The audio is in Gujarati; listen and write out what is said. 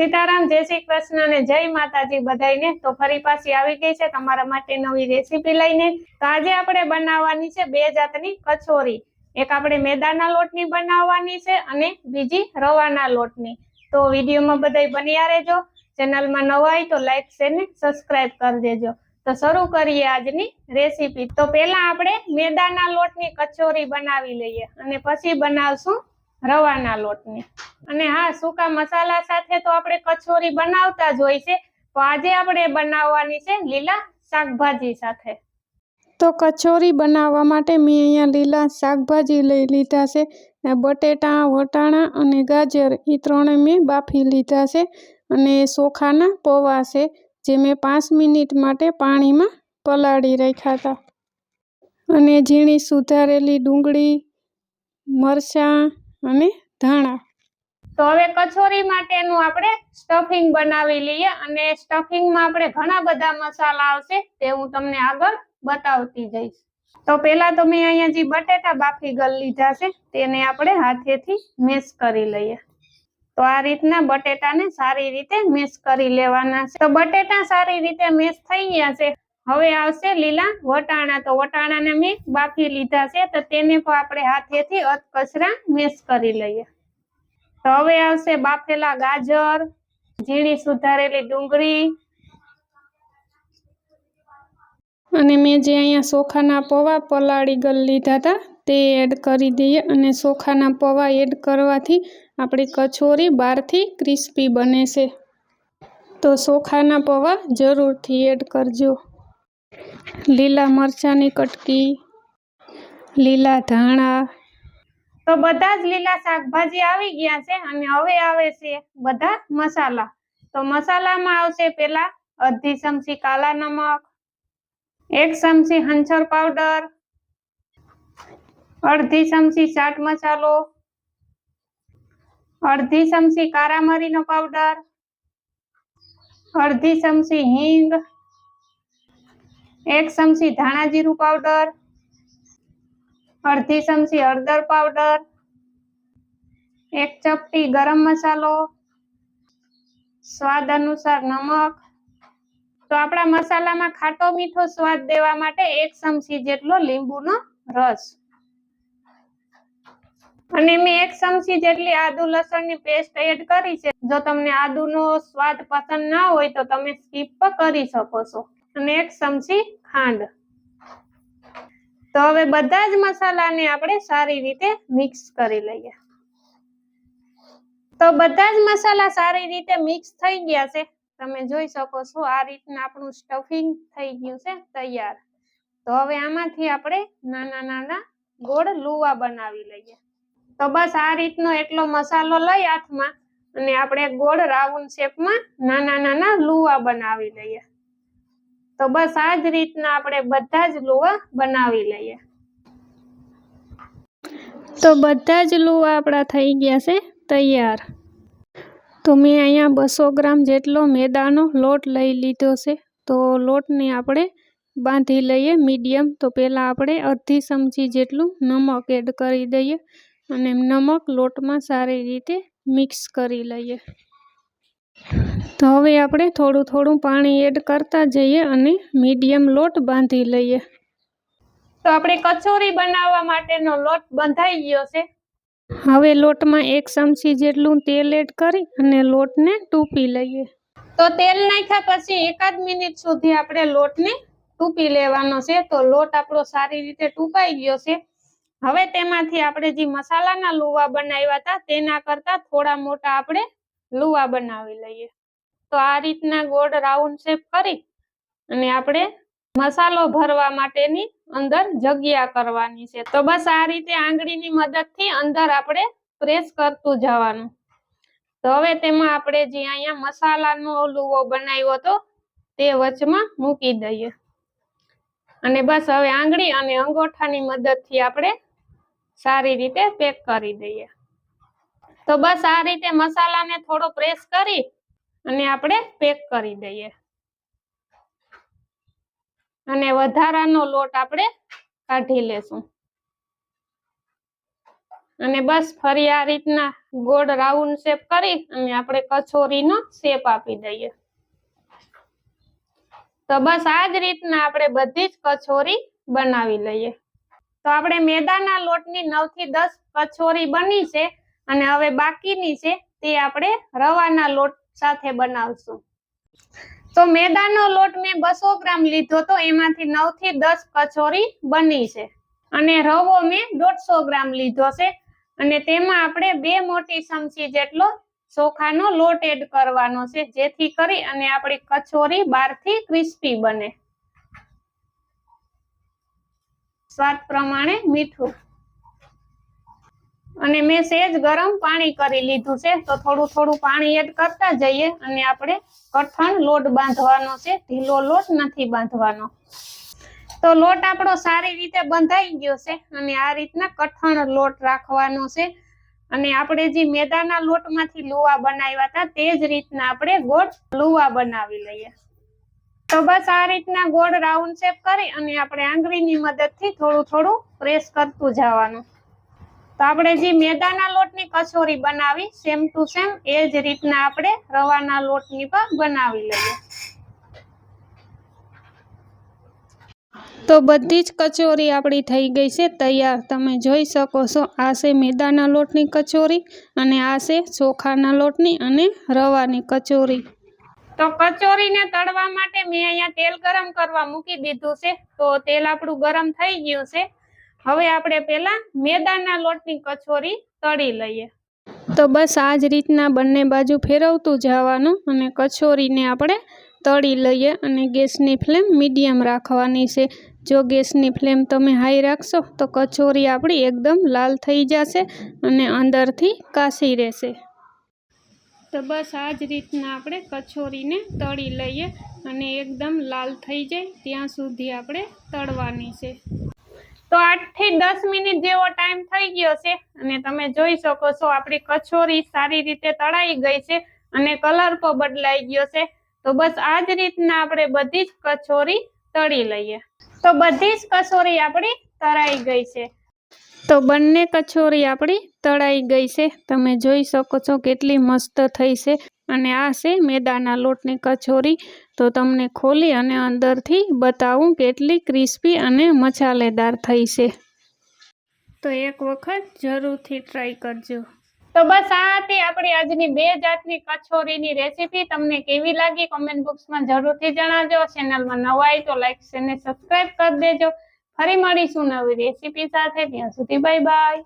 સીતારામ, જય શ્રી કૃષ્ણ અને જય માતાજી બધાઈને તો ફરી પાછી આવી ગઈ છે તમારા માટે નવી રેસીપી લઈને. તો આજે આપણે બનાવવાની છે બે જાતની કચોરી. એક આપણે મેદાના લોટની બનાવવાની છે અને બીજી રવાના લોટની. તો વિડીયોમાં બધાય બન્યા રહેજો. ચેનલમાં નવા હોય તો લાઈક, શેર ને સબસ્ક્રાઇબ કરી દેજો. તો શરૂ કરીએ આજની રેસીપી. તો પહેલા આપણે મેદાના લોટની કચોરી બનાવી લઈએ અને પછી બનાવશું રવાના લોટની. અને હા, સૂકા મસાલા સાથે તો આપણે કચોરી બનાવતા જ હોય છે, તો આજે આપણે બનાવવાની છે લીલા શાકભાજી સાથે. તો કચોરી બનાવવા માટે મેં અહીંયા લીલા શાકભાજી લઈ લીધા છે, ને બટેટા, વટાણા અને ગાજર એ ત્રણે મેં બાફી લીધા છે, અને ચોખાના પૌવા છે, જે મેં પાંચ મિનિટ માટે પાણીમાં પલાળી રાખ્યા હતા. અને ઝીણી સુધારેલી ડુંગળી, મરચાં અને ધાણા. તો હવે કચોરી માટેનું આપણે સ્ટફિંગ બનાવી લઈએ અને સ્ટફિંગમાં આપણે ઘણા બધા મસાલા આવશે તે હું તમને આગળ બતાવતી જઈશ. તો પહેલા તો મેં અહીંયા જે બટેટા બાફી ગળ લીધા છે તેને આપણે હાથેથી મેશ કરી લઈએ. તો આ રીતના બટેટાને સારી રીતે મેશ કરી લેવાના છે. તો બટેટા સારી રીતે મેશ થઈ ગયા છે હવે આવશે લીલા વટાણા. તો વટાણાને મેં બાફી લીધા છે. તો તેને પણ આપણે હાથેથી અધકચરા મેશ કરી લઈએ. તો હવે આવશે બાફેલા ગાજર, ઝીણી સુધારેલી ડુંગળી. અને મેં જે અહીંયા ચોખાના પૌવા પલાળી ગલ લીધા હતા, તે એડ કરી દઈએ. અને ચોખાના પૌવા એડ કરવાથી આપણી કચોરી બહારથી ક્રિસ્પી બને છે. તો ચોખાના પૌવા જરૂરથી એડ કરજો. લીલા મરચાંની કટકી, લીલા ધાણા. તો બધા જ લીલા શાકભાજી આવી ગયા છે અને હવે આવે છે બધા મસાલા. તો મસાલામાં આવશે પેલા અડધી ચમચી કાલા નમક, એક ચમચી હંછર પાવડર, અડધી ચમચી ચાટ મસાલો, અડધી ચમચી કારા મરીનો પાવડર, અડધી ચમચી હિંગ એક ચમચી ધાણા જીરું પાવડર અડધી ચમચી હળદર પાવડર એક ચપટી ગરમ મસાલો, સ્વાદ અનુસાર નમક. તો આપણા મસાલામાં ખાટો મીઠો સ્વાદ દેવા માટે એક ચમચી જેટલો લીંબુનો રસ. અને મેં એક ચમચી જેટલી આદુ લસણની પેસ્ટ એડ કરી છે. જો તમને આદુનો સ્વાદ પસંદ ના હોય તો તમે સ્કીપ કરી શકો છો. અને એક ચમચી ખાંડ. તો હવે બધા જ મસાલાને આપણે સારી રીતે મિક્સ કરી લઈએ. તો બધા જ મસાલા સારી રીતે મિક્સ થઈ ગયા છે. તમે જોઈ શકો છો આ રીતના આપણું સ્ટફિંગ થઈ ગયું છે તૈયાર. તો હવે આમાંથી આપણે નાના નાના ગોળ લુવા બનાવી લઈએ. તો બસ આ રીતનો એટલો મસાલો લઈ હાથમાં અને આપણે ગોળ રાઉન્ડ શેપમાં નાના નાના લુવા બનાવી લઈએ. તો બસ આ જ રીતના આપણે બધા જ લુવા બનાવી લઈએ. તો બધા જ લુવા આપણા થઈ ગયા છે, તૈયાર. તો મેં અહીંયા બસો ગ્રામ જેટલો મેદાનો લોટ લઈ લીધો છે, તો લોટને આપણે બાંધી લઈએ મીડિયમ. તો પહેલાં આપણે અડધી ચમચી જેટલું નમક એડ કરી દઈએ અને નમક લોટમાં સારી રીતે મિક્સ કરી લઈએ. તો હવે આપણે થોડું થોડું પાણી એડ કરતા જઈએ અને મીડિયમ લોટ બાંધી લઈએ. તો આપણે કચોરી બનાવવા માટેનો લોટ બંધાઈ ગયો છે. હવે લોટમાં એક ચમચી જેટલું તેલ એડ કરી અને લોટને ટૂપી લઈએ. તો તેલ નાખ્યા પછી એકાદ મિનિટ સુધી આપણે લોટને ટૂપી લેવાનો છે. તો લોટ આપણો સારી રીતે ટૂંકાઈ ગયો છે. હવે તેમાંથી આપણે જે મસાલાના લુવા બનાવ્યા હતા તેના કરતા થોડા મોટા આપણે લુવા બનાવી લઈએ. તો આ રીતના ગોળ રાઉન્ડ શેપ કરી અને આપણે મસાલો ભરવા માટેની અંદર જગ્યા કરવાની છે. તો બસ આ રીતે આંગળીની મદદથી અંદર આપણે પ્રેસ કરતું જવાનું. તો હવે તેમાં આપણે જે અહીંયા મસાલાનો લુવો બનાવ્યો હતો તે વચમાં મૂકી દઈએ. અને બસ હવે આંગળી અને અંગોઠાની મદદથી આપણે સારી રીતે પેક કરી દઈએ. તો બસ આ રીતે મસાલાને થોડો પ્રેસ કરી અને આપણે પેક કરી દઈએ. અને વધારાનો લોટ આપણે કાઢી લેશું. અને બસ ફરી આ રીતના ગોળ રાઉન્ડ શેપ કરી અને આપણે કચોરીનો શેપ આપી દઈએ. તો બસ આ જ રીતના આપણે બધી જ કચોરી બનાવી લઈએ. તો આપણે મેદાના લોટની નવથી દસ કચોરી બની છે. અને હવે બાકીની છે તે આપણે રવાના લોટ સાથે બનાવશું. તો મેદાનો લોટ મેં બસો ગ્રામ લીધો તો એમાંથી નવથી દસ કચોરી બની છે. અને રવો મેં દોઢસો ગ્રામ લીધો છે. અને તેમાં આપણે બે મોટી ચમચી જેટલો ચોખાનો લોટ એડ કરવાનો છે, જેથી કરી અને આપણી કચોરી બહારથી ક્રિસ્પી બને. સ્વાદ પ્રમાણે મીઠું. અને મેં સેજ ગરમ પાણી કરી લીધું છે. તો થોડું થોડું પાણી એડ કરતા જઈએ અને આપણે કઠણ લોટ બાંધવાનો છે. ઢીલો લોટ નથી બાંધવાનો. તો લોટ આપણો સારી રીતે બંધાઈ ગયો છે અને આ રીતના કઠણ લોટ રાખવાનો છે. અને આપણે જે મેદાના લોટમાંથી લુવા બનાવ્યા હતા તે જ રીતના આપણે ગોળ લુવા બનાવી લઈએ. તો બસ આ રીતના ગોળ રાઉન્ડ શેપ કરી અને આપણે આંગળીની મદદથી થોડું થોડું પ્રેસ કરતું જવાનું. તો આપણે જે મેદાના લોટની કચોરી બનાવી સેમ ટુ સેમ એ જ રીતના આપણે રવાના લોટની પણ બનાવી લઈએ. તો બધી જ કચોરી આપણી થઈ ગઈ છે, તૈયાર. તમે જોઈ શકો છો, આ છે મેદાના લોટની કચોરી અને આ છે ચોખાના લોટની અને રવાની કચોરી. તો કચોરીને તળવા માટે મેં અહીંયા તેલ ગરમ કરવા મૂકી દીધું છે, તો તેલ આપણું ગરમ થઈ ગયું છે. હવે આપણે પહેલાં મેદાના લોટની કચોરી તળી લઈએ. તો બસ આ જ રીતના બંને બાજુ ફેરવતું જવાનું અને કચોરીને આપણે તળી લઈએ અને ગેસની ફ્લેમ મીડિયમ રાખવાની છે. જો ગેસની ફ્લેમ તમે હાઈ રાખશો તો કચોરી આપણી એકદમ લાલ થઈ જશે અને અંદરથી કાસી રહેશે. તો બસ આ જ રીતના આપણે કચોરીને તળી લઈએ અને એકદમ લાલ થઈ જાય ત્યાં સુધી આપણે તળવાની છે. તો આઠથી દસ મિનિટ જેવો ટાઈમ થઈ ગયો છે અને તમે જોઈ શકો છો આપણી કચોરી સારી રીતે તળાઈ ગઈ છે અને કલર પણ બદલાઈ ગયો છે. તો બસ આ જ રીતના આપણે બધી જ કચોરી તળી લઈએ. તો બધી જ કચોરી આપણી તળાઈ ગઈ છે. તો બંને કચોરી આપણી તળાઈ ગઈ છે. તમે જોઈ શકો છો કેટલી મસ્ત થઈ છે. અને આ છે મેદાના લોટની કચોરી. તો તમને ખોલી અને અંદરથી બતાવું કેટલી ક્રિસ્પી અને મસાલેદાર થઈ છે. તો એક વખત જરૂરથી ટ્રાય કરજો. તો બસ આ હતી આપણી આજની બે જાતની કચોરીની રેસીપી. તમને કેવી લાગી? કોમેન્ટ બોક્સમાં જરૂરથી જણાવજો. ચેનલમાં નવા હોય તો લાઈક અને સબસ્ક્રાઈબ કરી દેજો. ફરી મળીશું નવી રેસીપી સાથે. ત્યાં સુધી બાય બાય